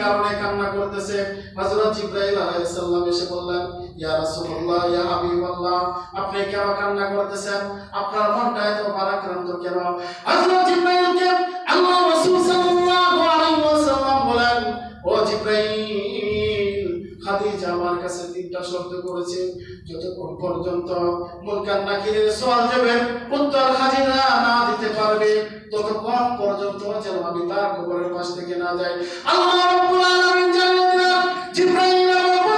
কারণে কান্না করতেছে। হযরত জিবরাইল আলাইহিস সালাম এসে বললেন, ইয়া রাসূলুল্লাহ, ইয়া হাবিবাল্লাহ, আপনি কেন কান্না করতেছেন? আপনার মনটা এত ভারাক্রান্ত কেন? হযরত জিবরাইলকে আল্লাহ রাসূল সাল্লাল্লাহু আলাইহি ওয়াসাল্লাম বলেন, ও জিবরাইল, খাদিজা আমার কাছে তিনটা শব্দ করেছে। যতক্ষণ পর্যন্ত মুনকার নাকিরের সওয়াল জবাবের উত্তর পারবে ততক্ষণ পর্যন্ত যেন আমি তার কবরের পাশ থেকে না যাই। আল্লাহ